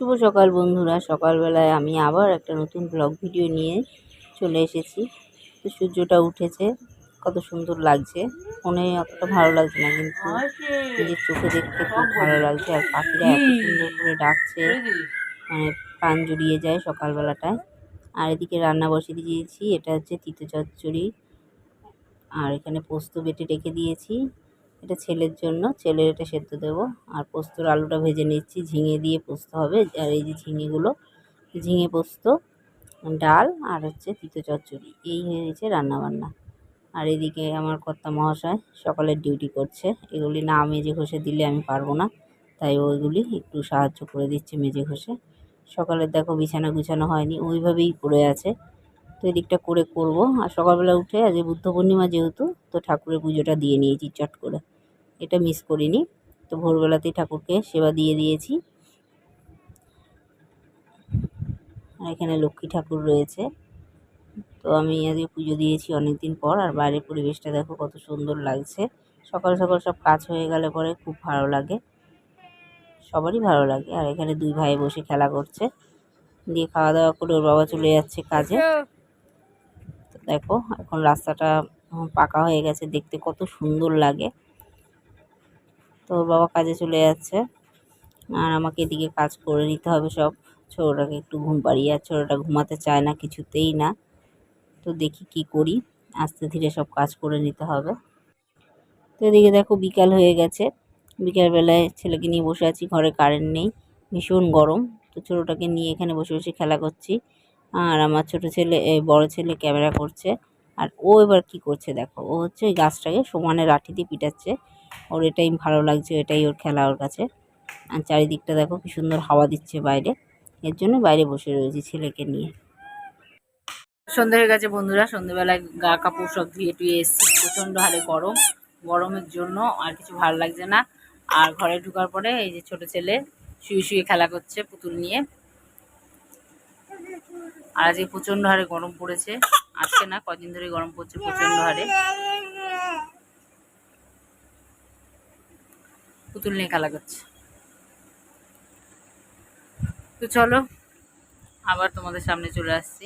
শুভ সকাল বন্ধুরা। সকালবেলায় আমি আবার একটা নতুন ব্লগ ভিডিও নিয়ে চলে এসেছি। তো সূর্যটা উঠেছে কত সুন্দর লাগছে। ফোনে অতটা ভালো লাগছে না কিন্তু নিজের চোখে দেখতে খুব ভালো লাগছে আর পাখিরা এত সুন্দর করে ডাকছে। মানে প্রাণ জুড়িয়ে যায় সকালবেলাটায়। আর এদিকে রান্না বসিয়ে দিয়েছি এটা হচ্ছে তিতো চচ্চড়ি। আর এখানে পোস্ত বেটে রেখে দিয়েছি। এটা ছেলের জন্য, ছেলের এটা সেদ্ধ দেবো। আর পোস্তর আলুটা ভেজে নিচ্ছি, ঝিঙে দিয়ে পোস্ত হবে। আর এই যে ঝিঙেগুলো, ঝিঙে পোস্ত, ডাল আর হচ্ছে তিতো চচ্চড়ি, এই হয়েছে রান্নাবান্না। আর এদিকে আমার কর্তা মহাশয় সকালের ডিউটি করছে। এগুলি না মেজে ঘষে দিলে আমি পারব না, তাই ওইগুলি একটু সাহায্য করে দিচ্ছে মেজে ঘষে। সকালে দেখো বিছানা গুছানো হয়নি, ওইভাবেই পড়ে আছে। তো এদিকটা করে করব। আর সকালবেলা উঠে আজকে বুদ্ধ পূর্ণিমা যেহেতু, তো ঠাকুরের পুজোটা দিয়ে নিয়েছি চট করে। এটা মিস করিনি। তো ভোরবেলাতেই ঠাকুরকে সেবা দিয়ে দিয়েছি। আর এখানে লক্ষ্মী ঠাকুর রয়েছে। তো আমি আজকে পুজো দিয়েছি অনেক দিন পর। আর বাইরের পরিবেশটা দেখো কত সুন্দর লাগছে। সকাল সকাল সব কাজ হয়ে গেলে পরে খুব ভালো লাগে। সবারই ভালো লাগে। আর এখানে দুই ভাই বসে খেলা করছে। দিয়ে খাওয়া দাওয়া করে ওর বাবা চলে যাচ্ছে কাজে। দেখো, এখন রাস্তাটা পাকা হয়ে গেছে। দেখতে কত সুন্দর লাগে। তো বাবা কাজে চলে যাচ্ছে। আর আমাকে এদিকে কাজ করে নিতে হবে সব। ছোটোটাকে একটু ঘুম পাড়িয়ে আর ছোটোটা ঘুমাতে চায় না, কিছুতেই না। তো দেখি কি করি। আস্তে ধীরে সব কাজ করে নিতে হবে। তো এদিকে দেখো বিকাল হয়ে গেছে। বিকালবেলায় ছেলেকে নিয়ে বসে আছি, ঘরে কারেন্ট নেই, ভীষণ গরম। তো ছোটোটাকে নিয়ে এখানে বসে বসে খেলা করছি। আর আমার ছোট ছেলে বড় ছেলে ক্যামেরা করছে। আর ও এবার কি করছে দেখো, ও হচ্ছে ওই গাছটাকে সমানে লাঠি দিয়ে পিটাচ্ছে। ওর এটাই ভালো লাগছে, এটাই ওর খেলা ওর কাছে। আর চারিদিকটা দেখো কি সুন্দর হাওয়া দিচ্ছে বাইরে। এর জন্য বাইরে বসে রয়েছি ছেলেকে নিয়ে। সন্ধে হয়ে গেছে বন্ধুরা, সন্ধেবেলায় গা কাপড় সব ধুয়ে টুয়ে এসছি। প্রচণ্ড হারে গরম, গরমের জন্য আর কিছু ভালো লাগছে না। আর ঘরে ঢুকার পরে এই যে ছোট ছেলে শুয়ে শুয়ে খেলা করছে পুতুল নিয়ে। আর আজকে প্রচণ্ড হারে গরম পড়েছে। আজকে না, কদিন ধরে গরম পড়ছে প্রচণ্ড হারে। পুতুল নিয়ে খেলা করছে। তো চলো আবার তোমাদের সামনে চলে আসছি।